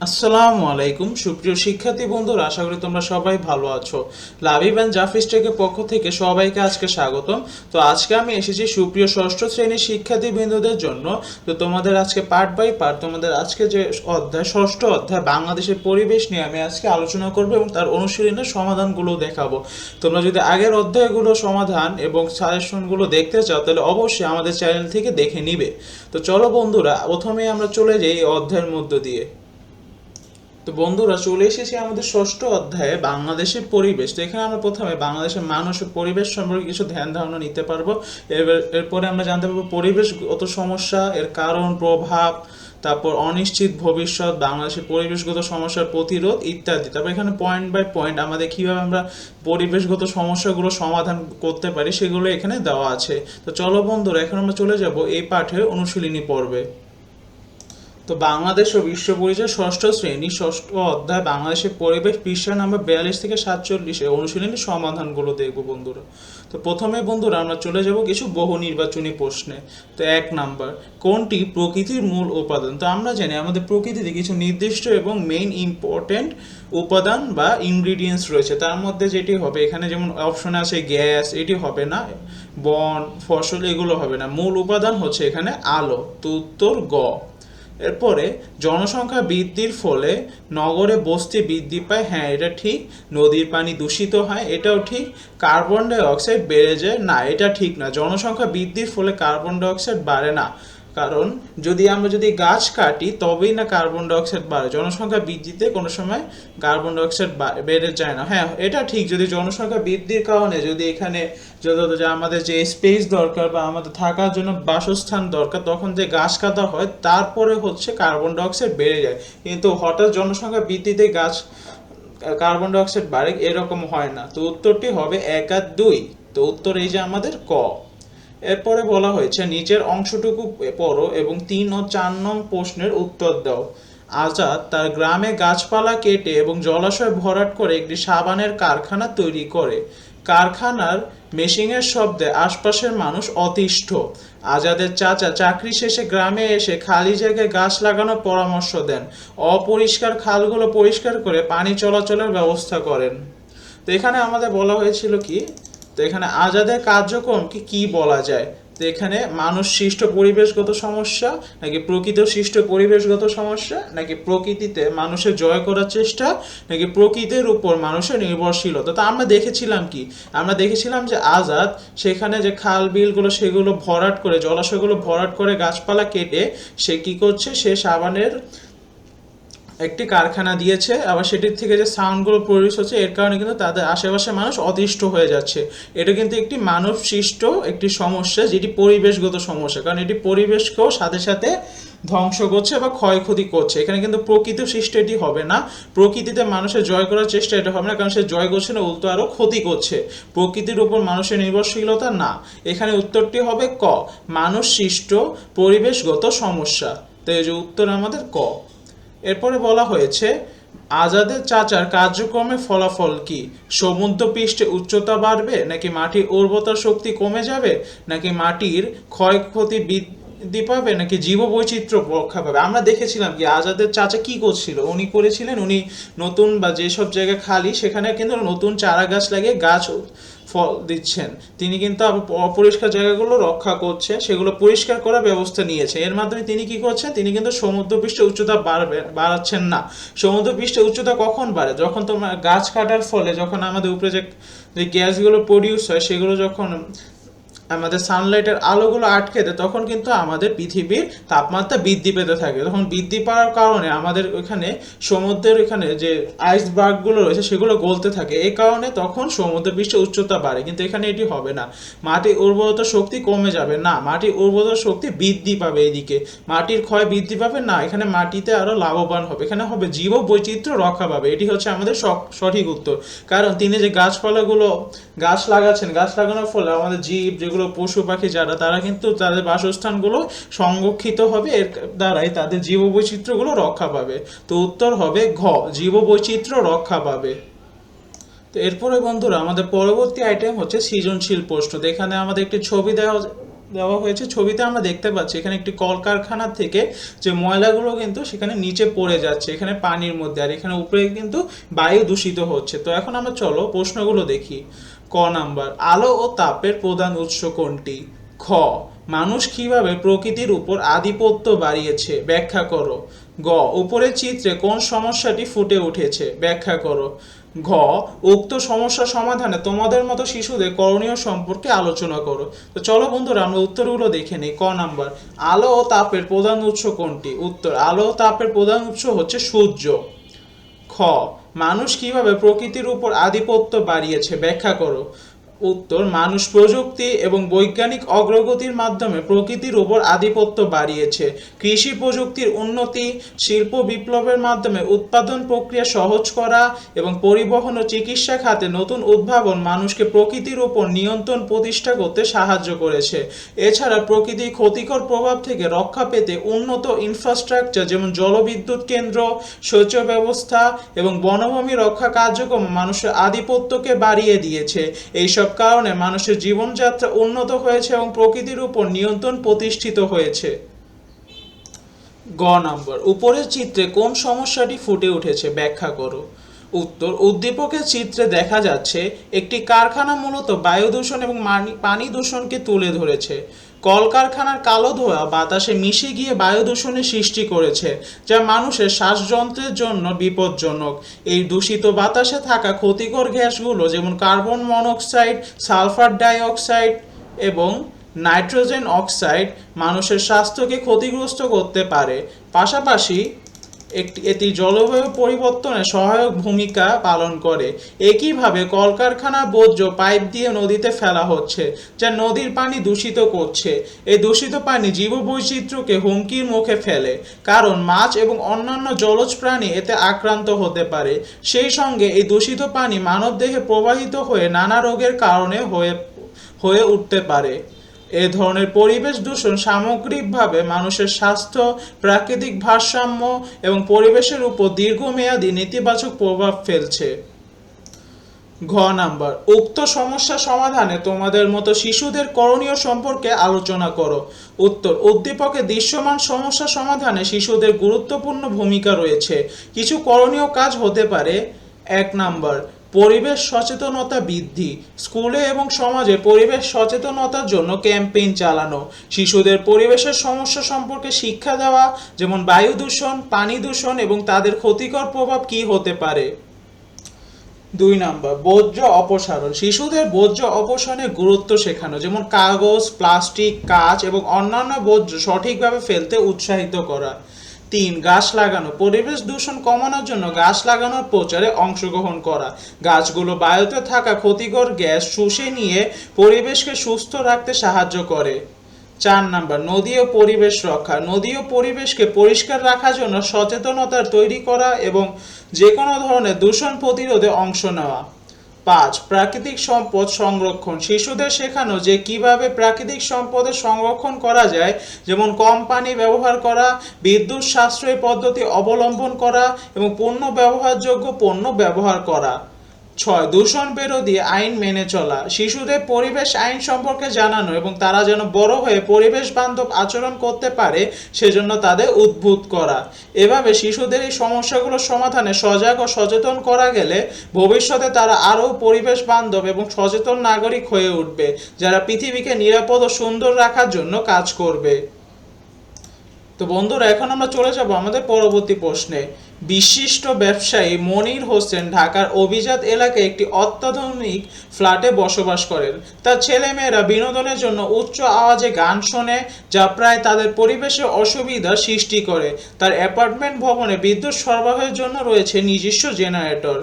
আসসালামু আলাইকুম। সুপ্রিয় শিক্ষার্থী বন্ধুরা, আশা করি তোমরা সবাই ভালো আছো। লাভিব অ্যান্ড জাফিস টেকের পক্ষ থেকে সবাইকে আজকে স্বাগতম। তো আজকে আমি এসেছি সুপ্রিয় ষষ্ঠ শ্রেণির শিক্ষার্থী বৃন্দদের জন্য। তো তোমাদের আজকে পার্ট বাই পার্ট তোমাদের আজকে যে অধ্যায়, ষষ্ঠ অধ্যায়, বাংলাদেশের পরিবেশ নিয়ে আমি আজকে আলোচনা করব এবং তার অনুশীলনের সমাধানগুলো দেখাবো। তোমরা যদি আগের অধ্যায়গুলো সমাধান এবং সাজেশনগুলো দেখতে চাও, তাহলে অবশ্যই আমাদের চ্যানেল থেকে দেখে নিবে। তো চলো বন্ধুরা প্রথমে আমরা চলে যাই এই অধ্যায়ের মধ্য দিয়ে। তো বন্ধুরা, চলে এসেছি আমাদের ষষ্ঠ অধ্যায়ে, বাংলাদেশের পরিবেশ। তো এখানে আমরা প্রথমে বাংলাদেশের মানুষ পরিবেশ সম্পর্কে কিছু ধ্যান ধারণা নিতে পারব। এবার এরপরে আমরা জানতে পারব পরিবেশগত সমস্যা, এর কারণ, প্রভাব, তারপর অনিশ্চিত ভবিষ্যৎ, বাংলাদেশের পরিবেশগত সমস্যার প্রতিরোধ ইত্যাদি। তারপর এখানে পয়েন্ট বাই পয়েন্ট আমাদের কীভাবে আমরা পরিবেশগত সমস্যাগুলো সমাধান করতে পারি সেগুলো এখানে দেওয়া আছে। তো চলো বন্ধুরা, এখন আমরা চলে যাব এই পাঠের অনুশীলনী পর্বে। তো বাংলাদেশ ও বিশ্ব পরিচয় ষষ্ঠ শ্রেণি, ষষ্ঠ অধ্যায়, বাংলাদেশের পরিবেশ পৃষ্ঠা নাম্বার বিয়াল্লিশ থেকে সাতচল্লিশে অনুশীলনী সমাধানগুলো দেখব বন্ধুরা। তো প্রথমে বন্ধুরা আমরা চলে যাব কিছু বহু নির্বাচনী প্রশ্নে। তো এক নাম্বার, কোনটি প্রকৃতির মূল উপাদান? তো আমরা জানি আমাদের প্রকৃতিতে কিছু নির্দিষ্ট এবং মেইন ইম্পর্টেন্ট উপাদান বা ইনগ্রিডিয়েন্টস রয়েছে। তার মধ্যে যেটি হবে, এখানে যেমন অপশনে আছে গ্যাস এটি হবে না, বন, ফসল, এগুলো হবে না। মূল উপাদান হচ্ছে এখানে আলো, তো উত্তর গ। এরপরে জনসংখ্যা বৃদ্ধির ফলে নগরে বস্তি বৃদ্ধি পায়। হ্যাঁ এটা ঠিক। নদীর পানি দূষিত হয়, এটাও ঠিক। কার্বন ডাইঅক্সাইড বেড়ে যায়, না, এটা ঠিক না। জনসংখ্যা বৃদ্ধির ফলে কার্বন ডাইঅক্সাইড বাড়ে না। কারণ যদি আমরা যদি গাছ কাটি, তবেই না কার্বন ডাইঅক্সাইড বাড়ে। জনসংখ্যা বৃদ্ধিতে কোনো সময় কার্বন ডাইঅক্সাইড বেড়ে যায় না। হ্যাঁ এটা ঠিক, যদি জনসংখ্যা বৃদ্ধির কারণে যদি এখানে যত আমাদের যে স্পেস দরকার বা আমাদের থাকার জন্য বাসস্থান দরকার, তখন যে গাছ কাটা হয়, তারপরে হচ্ছে কার্বন ডাইঅক্সাইড বেড়ে যায়। কিন্তু হঠাৎ জনসংখ্যা বৃদ্ধিতে গাছ কার্বন ডাইঅক্সাইড বাড়ে, এরকম হয় না। তো উত্তরটি হবে এক আর দুই। তো উত্তর এই যে আমাদের ক। এরপরে বলা হয়েছে, নিচের অংশটুকু পড়ো এবং তিন ও চার নং প্রশ্নের উত্তর দাও। আজাদ তার গ্রামে গাছপালা কেটে এবং জলাশয় ভরাট করে একটি সাবানের কারখানা তৈরি করে। কারখানার মেশিনের শব্দে আশপাশের মানুষ অতিষ্ঠ। আজাদের চাচা চাকরি শেষে গ্রামে এসে খালি জায়গায় গাছ লাগানোর পরামর্শ দেন। অপরিষ্কার খালগুলো পরিষ্কার করে পানি চলাচলের ব্যবস্থা করেন। তো এখানে আমাদের বলা হয়েছিল কি তো এখানে আজাদের কার্যক্রমকে কি বলা যায়? তো এখানে মানুষ সৃষ্ট পরিবেশগত সমস্যা, নাকি প্রকৃত সৃষ্ট পরিবেশগত সমস্যা, নাকি প্রকৃতিতে মানুষের জয় করার চেষ্টা, নাকি প্রকৃতির উপর মানুষের নির্ভরশীলতা? তো আমরা দেখেছিলাম কি? আমরা দেখেছিলাম যে আজাদ সেখানে যে খাল বিলগুলো, সেগুলো ভরাট করে, জলাশয়গুলো ভরাট করে গাছপালা কেটে সে কি করছে? সে সাবানের একটি কারখানা দিয়েছে, আবার সেটির থেকে যে সাউন্ডগুলো প্রডিউস হচ্ছে, এর কারণে কিন্তু তাদের আশেপাশে মানুষ অতিষ্ঠ হয়ে যাচ্ছে। এটা কিন্তু একটি মানব সৃষ্ট একটি সমস্যা, যেটি পরিবেশগত সমস্যা। কারণ এটি পরিবেশকেও সাথে সাথে ধ্বংস করছে বা ক্ষয়ক্ষতি করছে। এখানে কিন্তু প্রকৃত সৃষ্ট এটি হবে না। প্রকৃতিতে মানুষের জয় করার চেষ্টা এটা হবে না, কারণ সে জয় করছে না, উল্টো আরও ক্ষতি করছে। প্রকৃতির উপর মানুষের নির্ভরশীলতা না। এখানে উত্তরটি হবে ক মানুষ সৃষ্ট পরিবেশগত সমস্যা। তো এই যে উত্তর আমাদের ক। এরপরে বলা হয়েছে, আজাদের চাচার কার্যক্রমে ফলাফল কি? সমুদ্র পৃষ্ঠে উচ্চতা বাড়বে নাকি মাটির উর্বরতা শক্তি কমে যাবে নাকি মাটির ক্ষয়ক্ষতি বৃদ্ধি পাবে নাকি জীববৈচিত্র্য রক্ষা পাবে? আমরা দেখেছিলাম কি আজাদের চাচা কি করছিল? উনি করেছিলেন, উনি নতুন বা যেসব জায়গা খালি, সেখানে কিন্তু নতুন চারা গাছ লাগিয়ে গাছ ফল দিচ্ছেন। তিনি কিন্তু অপরিষ্কার জায়গাগুলো রক্ষা করছে, সেগুলো পরিষ্কার করার ব্যবস্থা নিয়েছে। এর মাধ্যমে তিনি কি করছেন? তিনি কিন্তু সমুদ্র পৃষ্ঠে উচ্চতা বাড়বে, বাড়াচ্ছেন না। সমুদ্র পৃষ্ঠে উচ্চতা কখন বাড়ে? যখন তোমার গাছ কাটার ফলে, যখন আমাদের উপরে যে গ্যাসগুলো প্রডিউস হয়, সেগুলো যখন আমাদের সানলাইটের আলোগুলো আটকে দেয়, তখন কিন্তু আমাদের পৃথিবীর তাপমাত্রা বৃদ্ধি পেতে থাকে। তখন বৃদ্ধি পাওয়ার কারণে আমাদের ওখানে সমুদ্রের এখানে যে আইসবার্গগুলো রয়েছে, সেগুলো গলতে থাকে। এই কারণে তখন সমুদ্র পৃষ্ঠের উচ্চতা বাড়ে, কিন্তু এখানে এটি হবে না। মাটির উর্বরতা শক্তি কমে যাবে। না, মাটির উর্বরতা শক্তি বৃদ্ধি পাবে এদিকে। মাটির ক্ষয় বৃদ্ধি পাবে? না, এখানে মাটিতে আরও লাভবান হবে। এখানে হবে জীব বৈচিত্র্য রক্ষা পাবে। এটি হচ্ছে আমাদের সঠিক উত্তর। কারণ তিনি যে গাছপালাগুলো গাছ লাগাচ্ছেন, গাছ লাগানোর ফলে আমাদের জীব, যেগুলো পশু পাখি যারা, তারা কিন্তু তাদের বাসস্থানগুলো সংরক্ষিত হবে, এর দ্বারাই তাদের জীববৈচিত্র্যগুলো রক্ষা পাবে। তো উত্তর হবে ঘ, জীববৈচিত্র্য রক্ষা পাবে। তো এরপরে বন্ধুরা, আমাদের পরবর্তী আইটেম হচ্ছে সৃজনশীল প্রশ্ন। এখানে আমাদের একটি ছবি দেওয়া দেওয়া হয়েছে। ছবিতে আমরা দেখতে পাচ্ছি, এখানে একটি কলকারখানা থেকে যে ময়লাগুলো কিন্তু সেখানে নিচে পড়ে যাচ্ছে, এখানে পানির মধ্যে। আর এখানে উপরে কিন্তু বায়ু দূষিত হচ্ছে। তো এখন আমরা চলো প্রশ্নগুলো দেখি। ক নাম্বার, আলো ও তাপের প্রধান উৎস কোনটি? খ, মানুষ কীভাবে প্রকৃতির উপর আধিপত্য বাড়িয়েছে? ব্যাখ্যা করো। গ, উপরের চিত্রে কোন সমস্যাটি ফুটে উঠেছে? ব্যাখ্যা করো। ঘ, উক্ত সমস্যা সমাধানে তোমাদের মতো শিশুদের করণীয় সম্পর্কে আলোচনা করো। তো চলো বন্ধুরা, আমরা উত্তরগুলো দেখে নিই। ক নাম্বার, আলো ও তাপের প্রধান উৎস কোনটি? উত্তর, আলো ও তাপের প্রধান উৎস হচ্ছে সূর্য। খ মানুষ কীভাবে প্রকৃতির উপর আধিপত্য বাড়িয়েছে ব্যাখ্যা করো। উত্তর, মানুষ প্রযুক্তি এবং বৈজ্ঞানিক অগ্রগতির মাধ্যমে প্রকৃতির উপর আধিপত্য বাড়িয়েছে। কৃষি প্রযুক্তির উন্নতি, শিল্প বিপ্লবের মাধ্যমে উৎপাদন প্রক্রিয়া সহজ করা এবং পরিবহন ও চিকিৎসা খাতে নতুন উদ্ভাবন মানুষকে প্রকৃতির উপর নিয়ন্ত্রণ প্রতিষ্ঠা করতে সাহায্য করেছে। এছাড়া প্রকৃতির ক্ষতিকর প্রভাব থেকে রক্ষা পেতে উন্নত ইনফ্রাস্ট্রাকচার যেমন জলবিদ্যুৎ কেন্দ্র সেচ ব্যবস্থা এবং বনভূমি রক্ষা কার্যক্রম মানুষের আধিপত্যকে বাড়িয়ে দিয়েছে। এইসব কারণে মানুষের জীবনযাত্রা উন্নত হয়েছে এবং প্রকৃতির উপর নিয়ন্ত্রণ প্রতিষ্ঠিত হয়েছে। গ নম্বর, উপরের চিত্রে কোন সমস্যাটি ফুটে উঠেছে ব্যাখ্যা করো। উত্তর, উদ্দীপকের চিত্রে দেখা যাচ্ছে, একটি কারখানা মূলত বায়ু দূষণ এবং পানি দূষণকে তুলে ধরেছে। কলকারখানার কালো ধোঁয়া বাতাসে মিশে গিয়ে বায়ু দূষণের সৃষ্টি করেছে, যা মানুষের শ্বাসযন্ত্রের জন্য বিপজ্জনক। এই দূষিত বাতাসে থাকা ক্ষতিকর গ্যাসগুলো যেমন কার্বন মনোক্সাইড, সালফার ডাইঅক্সাইড এবং নাইট্রোজেন অক্সাইড মানুষের স্বাস্থ্যকে ক্ষতিগ্রস্ত করতে পারে। পাশাপাশি একটি এটি জলবায়ু পরিবর্তনে সহায়ক ভূমিকা পালন করে। একইভাবে কলকারখানা, বর্জ্য, পাইপ দিয়ে নদীতে ফেলা হচ্ছে, যা নদীর পানি দূষিত করছে। এই দূষিত পানি জীববৈচিত্র্যকে হুমকির মুখে ফেলে, কারণ মাছ এবং অন্যান্য জলজ প্রাণী এতে আক্রান্ত হতে পারে। সেই সঙ্গে এই দূষিত পানি মানবদেহে প্রবাহিত হয়ে নানা রোগের কারণে হয়ে হয়ে উঠতে পারে। এ ধরনের পরিবেশ দূষণ সামগ্রিকভাবে মানুষের স্বাস্থ্য, প্রাকৃতিক ভারসাম্য এবং পরিবেশের উপর দীর্ঘমেয়াদী নেতিবাচক প্রভাব ফেলছে। ঘ নাম্বার, উক্ত সমস্যা সমাধানে তোমাদের মতো শিশুদের করণীয় সম্পর্কে আলোচনা করো। উত্তর, উদ্দীপকে দৃশ্যমান সমস্যা সমাধানে শিশুদের গুরুত্বপূর্ণ ভূমিকা রয়েছে। কিছু করণীয় কাজ হতে পারে। এক নাম্বার পরিবেশ সচেতনতা বৃদ্ধি, স্কুলে এবং সমাজে পরিবেশ সচেতনতার জন্য ক্যাম্পেইন চালানো, শিশুদের পরিবেশের সমস্যা সম্পর্কে শিক্ষা দেওয়া, যেমন বায়ু দূষণ, পানি দূষণ এবং তাদের ক্ষতিকর প্রভাব কী হতে পারে? দুই নাম্বার, বর্জ্য অপসারণ, শিশুদের বর্জ্য অপসারণের গুরুত্ব শেখানো, যেমন কাগজ, প্লাস্টিক, কাঁচ এবং অন্যান্য বর্জ্য সঠিকভাবে ফেলতে উৎসাহিত করা। তিন, গাছ লাগানো। পরিবেশ দূষণ কমানোর জন্য গাছ লাগানোর প্রচারে অংশগ্রহণ করা। গাছগুলো বায়ুতে থাকা ক্ষতিকর গ্যাস শুষে নিয়ে পরিবেশকে সুস্থ রাখতে সাহায্য করে। চার নাম্বার, নদী ও পরিবেশ রক্ষা। নদী ও পরিবেশকে পরিষ্কার রাখার জন্য সচেতনতা তৈরি করা এবং যে কোনো ধরনের দূষণ প্রতিরোধে অংশ নেওয়া। পাঁচ, প্রাকৃতিক সম্পদ সংরক্ষণ। শিশুদের শেখানো যে কীভাবে প্রাকৃতিক সম্পদের সংরক্ষণ করা যায়, যেমন কম পানি ব্যবহার করা, বিদ্যুৎ সাশ্রয় পদ্ধতি অবলম্বন করা, এবং পণ্য ব্যবহারযোগ্য পণ্য ব্যবহার করা। ছয়, দূষণ বিরোধী আইন মেনে চলা, শিশুদের পরিবেশ আইন সম্পর্কে জানানো এবং তারা যেন বড় হয়ে পরিবেশ বান্ধব আচরণ করতে পারে, সেজন্য তাদের উদ্বুদ্ধ করা। এভাবে শিশুদের এই সমস্যাগুলো সমাধানে সজাগ ও সচেতন করা গেলে ভবিষ্যতে তারা আরও পরিবেশ বান্ধব এবং সচেতন নাগরিক হয়ে উঠবে, যারা পৃথিবীকে নিরাপদ ও সুন্দর রাখার জন্য কাজ করবে। তো বন্ধুরা, এখন আমরা চলে যাব আমাদের পরবর্তী প্রশ্নে। বিশিষ্ট ব্যবসায়ী মনির হোসেন ঢাকার অভিজাত এলাকায় একটি অত্যাধুনিক ফ্ল্যাটে বসবাস করেন। তার ছেলেমেয়েরা বিনোদনের জন্য উচ্চ আওয়াজে গান শোনে, যা প্রায় তাদের পরিবেশে অসুবিধা সৃষ্টি করে। তার অ্যাপার্টমেন্ট ভবনে বিদ্যুৎ সরবরাহের জন্য রয়েছে নিজস্ব জেনারেটর।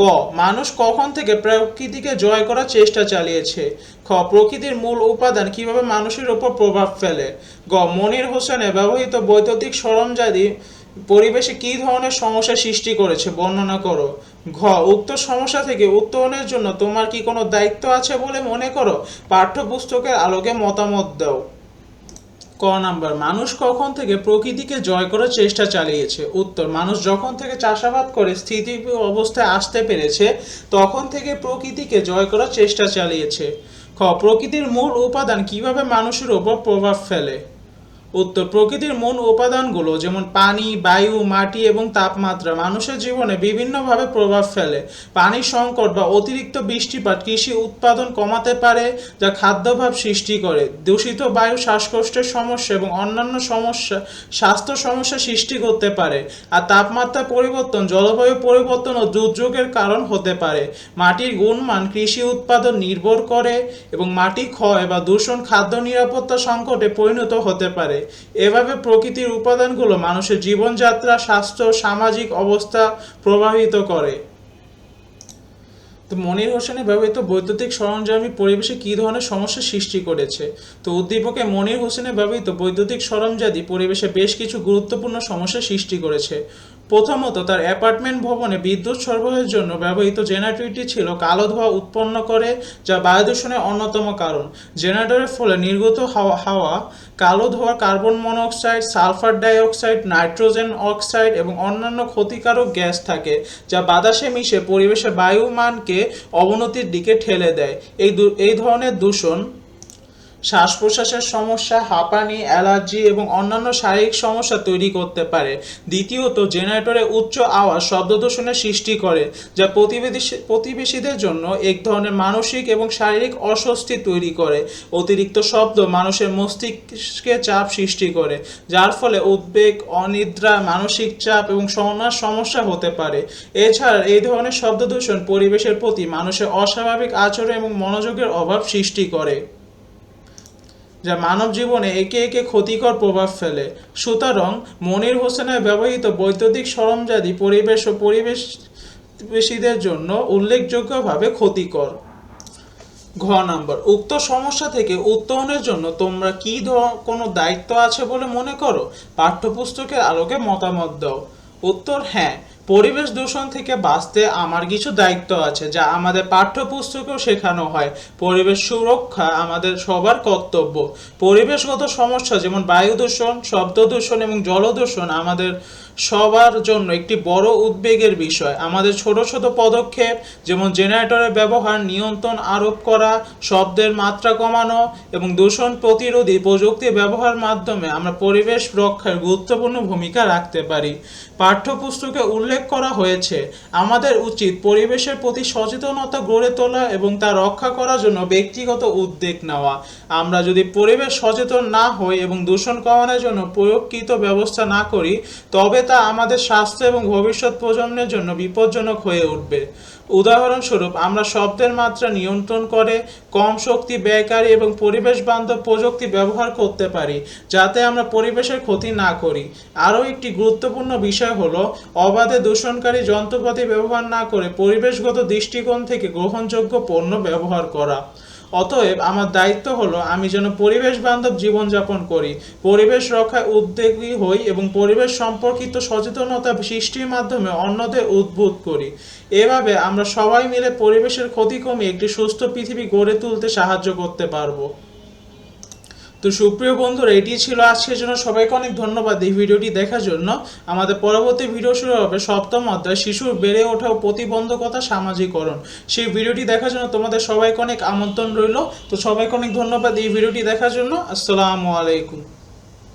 ক, মানুষ কখন থেকে প্রকৃতিকে জয় করার চেষ্টা চালিয়েছে? খ, প্রকৃতির মূল উপাদান কীভাবে মানুষের উপর প্রভাব ফেলে? গ, মনির হোসেনের ব্যবহৃত বৈদ্যুতিক সরঞ্জাদি পরিবেশে কী ধরনের সমস্যা সৃষ্টি করেছে বর্ণনা করো? ঘ, উক্ত সমস্যা থেকে উত্তরণের জন্য তোমার কি কোনো দায়িত্ব আছে বলে মনে করো? পাঠ্যপুস্তকের আলোকে মতামত দাও। ক নাম্বার, মানুষ কখন থেকে প্রকৃতিকে জয় করার চেষ্টা চালিয়েছে? উত্তর, মানুষ যখন থেকে চাষাবাদ করে, স্থিতি অবস্থায় আসতে পেরেছে, তখন থেকে প্রকৃতিকে জয় করার চেষ্টা চালিয়েছে। খ, প্রকৃতির মূল উপাদান কীভাবে মানুষের ওপর প্রভাব ফেলে? উত্তর, প্রকৃতির মূল উপাদানগুলো যেমন পানি, বায়ু, মাটি এবং তাপমাত্রা মানুষের জীবনে বিভিন্নভাবে প্রভাব ফেলে। পানি সংকট বা অতিরিক্ত বৃষ্টিপাত কৃষি উৎপাদন কমাতে পারে, যা খাদ্যভাব সৃষ্টি করে। দূষিত বায়ু শ্বাসকষ্টের সমস্যা এবং অন্যান্য সমস্যা, স্বাস্থ্য সমস্যা সৃষ্টি করতে পারে। আর তাপমাত্রা পরিবর্তন, জলবায়ু পরিবর্তন ও দুর্যোগের কারণ হতে পারে। মাটির গুণমান কৃষি উৎপাদন নির্ভর করে এবং মাটি ক্ষয় বা দূষণ খাদ্য নিরাপত্তা সংকটে পরিণত হতে পারে। এভাবে প্রকৃতির উপাদানগুলো মানুষের জীবনযাত্রা, স্বাস্থ্য, সামাজিক অবস্থা প্রভাবিত করে। তো মনির হোসেনের ব্যবহৃত বৈদ্যুতিক সরঞ্জামই পরিবেশে কী ধরনের সমস্যা সৃষ্টি করেছে? তো উদ্দীপকে মনির হোসেনের ব্যবহৃত বৈদ্যুতিক সরঞ্জাদি পরিবেশে বেশ কিছু গুরুত্বপূর্ণ সমস্যা সৃষ্টি করেছে। প্রথমত তার অ্যাপার্টমেন্ট ভবনে বিদ্যুৎ সরবরাহের জন্য ব্যবহৃত জেনারেটরটি ছিল কালো ধোঁয়া উৎপন্ন করে, যা বায়ু দূষণের অন্যতম কারণ। জেনারেটরের ফলে নির্গত হাওয়া হাওয়া কালো ধোঁয়া carbon monoxide, sulphur dioxide, nitrogen oxide এবং অন্যান্য ক্ষতিকারক গ্যাস থাকে, যা বাতাসে মিশে পরিবেশের বায়ুমানকে অবনতির দিকে ঠেলে দেয়। এই এই ধরনের দূষণ শ্বাস প্রশ্বাসের সমস্যা, হাঁপানি, অ্যালার্জি এবং অন্যান্য শারীরিক সমস্যা তৈরি করতে পারে। দ্বিতীয়ত, জেনারেটরে উচ্চ আওয়াজ শব্দ দূষণের সৃষ্টি করে, যা প্রতিবেশী প্রতিবেশীদের জন্য এক ধরনের মানসিক এবং শারীরিক অস্বস্তি তৈরি করে। অতিরিক্ত শব্দ মানুষের মস্তিষ্কে চাপ সৃষ্টি করে, যার ফলে উদ্বেগ, অনিদ্রা, মানসিক চাপ এবং সমন্বয় সমস্যা হতে পারে। এছাড়া, এই ধরনের শব্দ দূষণ পরিবেশের প্রতি মানুষের অস্বাভাবিক আচরণ এবং মনোযোগের অভাব সৃষ্টি করে। যা মানব জীবনে একে একে ক্ষতিকর প্রভাব ফেলে। সুতরাং মনির হোসেনের ব্যবহৃত বৈদ্যুতিক সরঞ্জাদি পরিবেশ ও পরিবেশীদের জন্য উল্লেখযোগ্যভাবে ক্ষতিকর। ঘ নাম্বার, উক্ত সমস্যা থেকে উত্তরণের জন্য তোমরা কি কোনো দায়িত্ব আছে বলে মনে করো? পাঠ্যপুস্তকের আলোকে মতামত দাও। উত্তর হ্যাঁ। পরিবেশ দূষণ থেকে বাঁচতে আমার কিছু দায়িত্ব আছে যা আমাদের পাঠ্যপুস্তকেও শেখানো হয়। পরিবেশ সুরক্ষা আমাদের সবার কর্তব্য। পরিবেশগত সমস্যা যেমন বায়ু দূষণ, শব্দ দূষণ এবং জল দূষণ আমাদের সবার জন্য একটি বড় উদ্বেগের বিষয়। আমাদের ছোট ছোট পদক্ষেপ যেমন জেনারেটরের ব্যবহার, নিয়ন্ত্রণ আরোপ করা, শব্দের মাত্রা কমানো এবং দূষণ প্রতিরোধী প্রযুক্তি ব্যবহার মাধ্যমে আমরা পরিবেশ রক্ষার গুরুত্বপূর্ণ ভূমিকা রাখতে পারি। পাঠ্যপুস্তকে উল্লেখ করা হয়েছে। আমাদের উচিত পরিবেশের প্রতি সচেতনতা গড়ে তোলা এবং তা রক্ষা করার জন্য ব্যক্তিগত উদ্যোগ নেওয়া। আমরা যদি পরিবেশ সচেতন না হই এবং দূষণ কমানোর জন্য প্রয়োগকৃত ব্যবস্থা না করি, তবে তা আমাদের স্বাস্থ্য এবং ভবিষ্যৎ প্রজন্মের জন্য বিপজ্জনক হয়ে উঠবে। উদাহরণস্বরূপ, আমরা শব্দের মাত্রা নিয়ন্ত্রণ করে কম শক্তি ব্যয়কারী এবং পরিবেশ বান্ধব প্রযুক্তি ব্যবহার করতে পারি, যাতে আমরা পরিবেশের ক্ষতি না করি। আরও একটি গুরুত্বপূর্ণ বিষয় হল, অবাধে দূষণকারী যন্ত্রপাতি ব্যবহার না করে পরিবেশগত দৃষ্টিকোণ থেকে গ্রহণযোগ্য পণ্য ব্যবহার করা। অতএব আমার দায়িত্ব হলো আমি যেন পরিবেশ বান্ধব জীবনযাপন করি, পরিবেশ রক্ষায় উদ্যোগী হই এবং পরিবেশ সম্পর্কিত সচেতনতা সৃষ্টির মাধ্যমে অন্যদের উদ্বুদ্ধ করি। এভাবে আমরা সবাই মিলে পরিবেশের ক্ষতি কমিয়ে একটি সুস্থ পৃথিবী গড়ে তুলতে সাহায্য করতে পারব। তো সুপ্রিয় বন্ধুরা, এটি ছিল আজকের জন্য। সবাইকে অনেক ধন্যবাদ এই ভিডিওটি দেখার জন্য। আমাদের পরবর্তী ভিডিও শুরু হবে সপ্তম অধ্যায়, শিশুর বেড়ে ওঠা প্রতিবন্ধকতা সামাজিকরণ। সেই ভিডিওটি দেখার জন্য তোমাদের সবাইকে অনেক আমন্ত্রণ রইল। তো সবাইকে অনেক ধন্যবাদ এই ভিডিওটি দেখার জন্য। আসসালামু আলাইকুম।